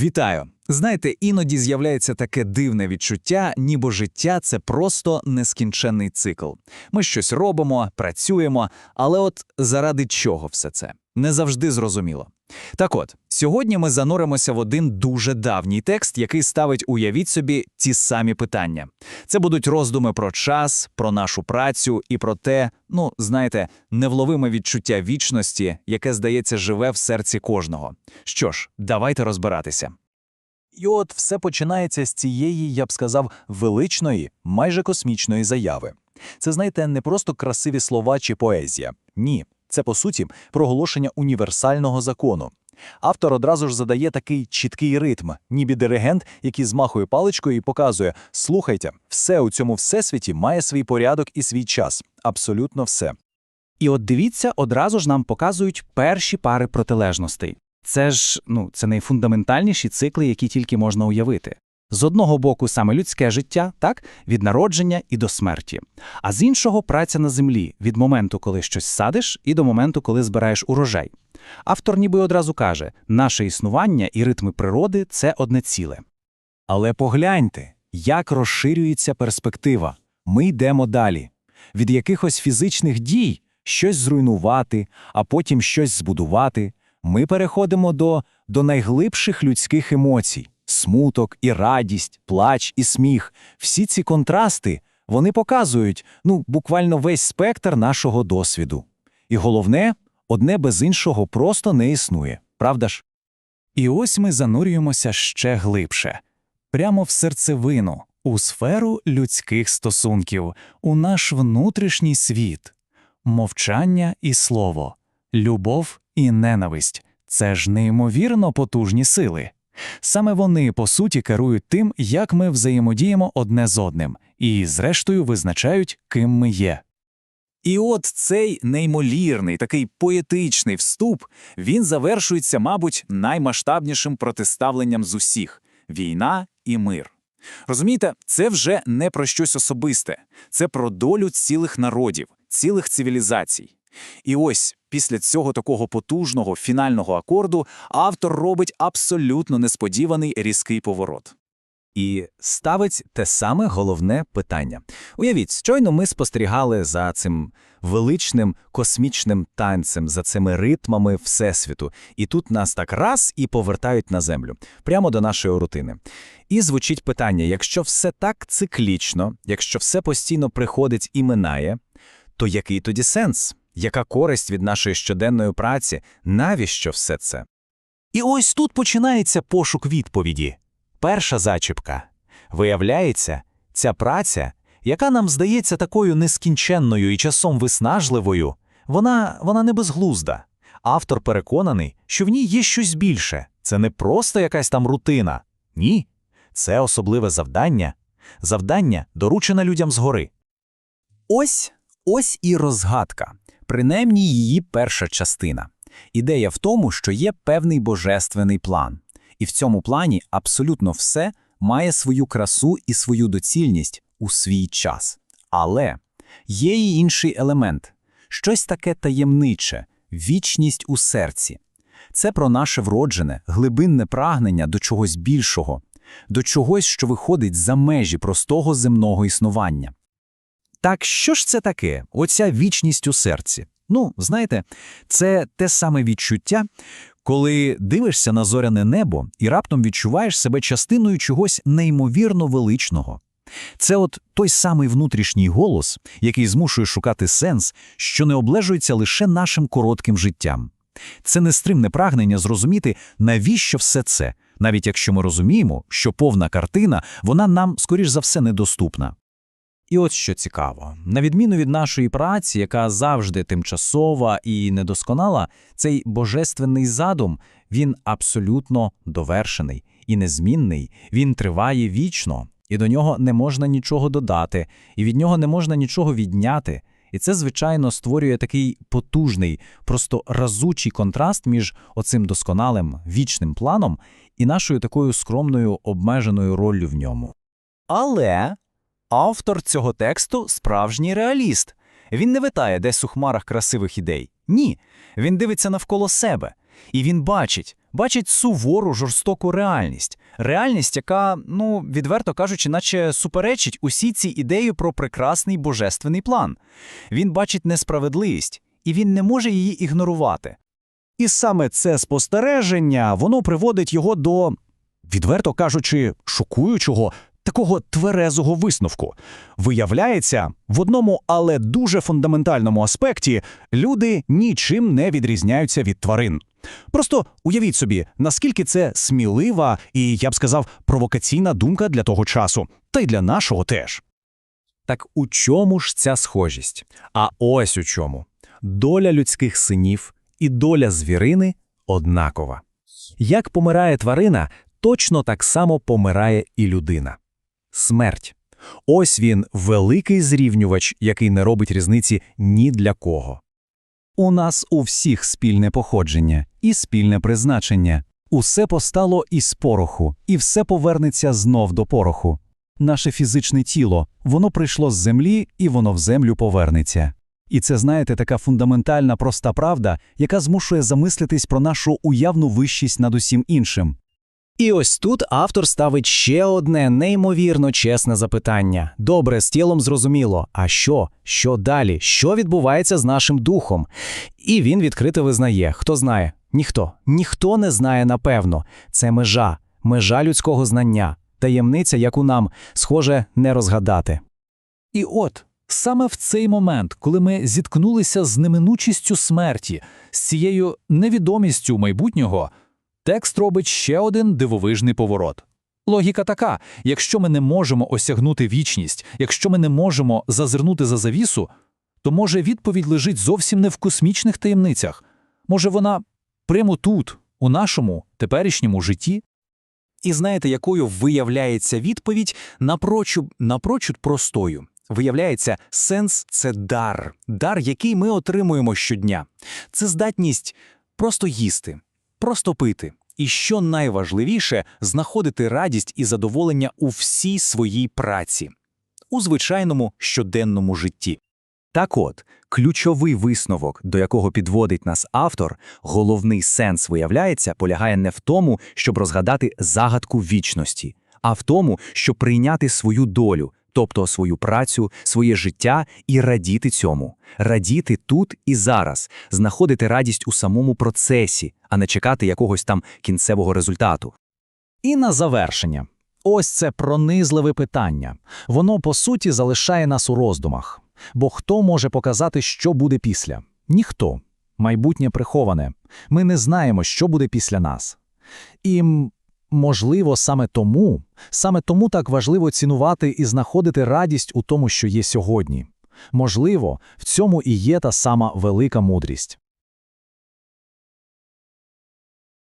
Вітаю! Знаєте, іноді з'являється таке дивне відчуття, ніби життя це просто нескінченний цикл. Ми щось робимо, працюємо, але от заради чого все це? Не завжди зрозуміло. Так от, сьогодні ми зануримося в один дуже давній текст, який ставить, уявіть собі, ті самі питання. Це будуть роздуми про час, про нашу працю і про те, ну, знаєте, невловиме відчуття вічності, яке, здається, живе в серці кожного. Що ж, давайте розбиратися. І от все починається з цієї, я б сказав, величної, майже космічної заяви. Це, знаєте, не просто красиві слова чи поезія. Ні, це, по суті, проголошення універсального закону. Автор одразу ж задає такий чіткий ритм, ніби диригент, який змахує паличкою і показує: слухайте, все у цьому всесвіті має свій порядок і свій час. Абсолютно все. І от дивіться, одразу ж нам показують перші пари протилежностей. Це ж ну, це найфундаментальніші цикли, які тільки можна уявити. З одного боку, саме людське життя, так, від народження і до смерті, а з іншого праця на землі від моменту, коли щось садиш, і до моменту, коли збираєш урожай. Автор ніби одразу каже, наше існування і ритми природи це одне ціле. Але погляньте, як розширюється перспектива. Ми йдемо далі. Від якихось фізичних дій щось зруйнувати, а потім щось збудувати. Ми переходимо до, до найглибших людських емоцій смуток і радість, плач і сміх. Всі ці контрасти вони показують ну, буквально весь спектр нашого досвіду. І головне, одне без іншого просто не існує, правда ж? І ось ми занурюємося ще глибше, прямо в серцевину, у сферу людських стосунків, у наш внутрішній світ, мовчання і слово, любов і ненависть це ж неймовірно потужні сили. Саме вони, по суті, керують тим, як ми взаємодіємо одне з одним, і, зрештою, визначають, ким ми є. І от цей неймовірний, такий поетичний вступ, він завершується, мабуть, наймасштабнішим протиставленням з усіх війна і мир. Розумієте, це вже не про щось особисте, це про долю цілих народів, цілих цивілізацій. І ось після цього такого потужного фінального акорду автор робить абсолютно несподіваний різкий поворот. І ставить те саме головне питання. Уявіть, щойно ми спостерігали за цим величним космічним танцем, за цими ритмами Всесвіту, і тут нас так раз і повертають на землю, прямо до нашої рутини. І звучить питання: якщо все так циклічно, якщо все постійно приходить і минає, то який тоді сенс? Яка користь від нашої щоденної праці? Навіщо все це? І ось тут починається пошук відповіді. Перша зачіпка. Виявляється, ця праця, яка нам здається такою нескінченною і часом виснажливою, вона, вона не безглузда. Автор переконаний, що в ній є щось більше. Це не просто якась там рутина. Ні. Це особливе завдання, завдання, доручене людям згори. Ось ось і розгадка принаймні її перша частина. Ідея в тому, що є певний божественний план, і в цьому плані абсолютно все має свою красу і свою доцільність у свій час. Але є й інший елемент щось таке таємниче, вічність у серці. Це про наше вроджене, глибинне прагнення до чогось більшого, до чогось, що виходить за межі простого земного існування. Так що ж це таке, оця вічність у серці? Ну, знаєте, це те саме відчуття, коли дивишся на зоряне небо і раптом відчуваєш себе частиною чогось неймовірно величного. Це от той самий внутрішній голос, який змушує шукати сенс, що не облежується лише нашим коротким життям. Це нестримне прагнення зрозуміти, навіщо все це, навіть якщо ми розуміємо, що повна картина вона нам, скоріш за все, недоступна. І от що цікаво, на відміну від нашої праці, яка завжди тимчасова і недосконала, цей божественний задум він абсолютно довершений і незмінний, він триває вічно, і до нього не можна нічого додати, і від нього не можна нічого відняти. І це, звичайно, створює такий потужний, просто разучий контраст між оцим досконалим вічним планом і нашою такою скромною обмеженою роллю в ньому. Але Автор цього тексту справжній реаліст. Він не витає десь у хмарах красивих ідей. Ні. Він дивиться навколо себе. І він бачить, бачить сувору жорстоку реальність. Реальність, яка, ну, відверто кажучи, наче суперечить усій цій ідеї про прекрасний божественний план. Він бачить несправедливість, і він не може її ігнорувати. І саме це спостереження, воно приводить його до, відверто кажучи, шокуючого, такого тверезого висновку. Виявляється, в одному, але дуже фундаментальному аспекті люди нічим не відрізняються від тварин. Просто уявіть собі, наскільки це смілива і, я б сказав, провокаційна думка для того часу, та й для нашого теж. Так у чому ж ця схожість? А ось у чому. Доля людських синів і доля звірини однакова. Як помирає тварина, точно так само помирає і людина. Смерть. Ось він, великий зрівнювач, який не робить різниці ні для кого. У нас у всіх спільне походження і спільне призначення. Усе постало із пороху, і все повернеться знов до пороху. Наше фізичне тіло, воно прийшло з землі, і воно в землю повернеться. І це, знаєте, така фундаментальна проста правда, яка змушує замислитись про нашу уявну вищість над усім іншим. І ось тут автор ставить ще одне неймовірно чесне запитання. Добре, з тілом зрозуміло. А що? Що далі? Що відбувається з нашим духом? І він відкрито визнає: хто знає? Ніхто. Ніхто не знає напевно. Це межа, межа людського знання, таємниця, яку нам, схоже, не розгадати. І от, саме в цей момент, коли ми зіткнулися з неминучістю смерті, з цією невідомістю майбутнього, текст робить ще один дивовижний поворот. Логіка така: якщо ми не можемо осягнути вічність, якщо ми не можемо зазирнути за завісу, то може відповідь лежить зовсім не в космічних таємницях. Може, вона прямо тут, у нашому теперішньому житті? І знаєте, якою виявляється відповідь напрочуд, напрочуд простою. Виявляється, сенс це дар, дар, який ми отримуємо щодня. Це здатність просто їсти, просто пити. І що найважливіше, знаходити радість і задоволення у всій своїй праці, у звичайному щоденному житті. Так от, ключовий висновок, до якого підводить нас автор, головний сенс виявляється, полягає не в тому, щоб розгадати загадку вічності, а в тому, щоб прийняти свою долю, тобто свою працю, своє життя і радіти цьому, радіти тут і зараз, знаходити радість у самому процесі, а не чекати якогось там кінцевого результату. І на завершення. Ось це пронизливе питання. Воно, по суті, залишає нас у роздумах. Бо хто може показати, що буде після? Ніхто. Майбутнє приховане. Ми не знаємо, що буде після нас. І, можливо, саме тому, саме тому так важливо цінувати і знаходити радість у тому, що є сьогодні. Можливо, в цьому і є та сама велика мудрість.